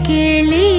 கிளி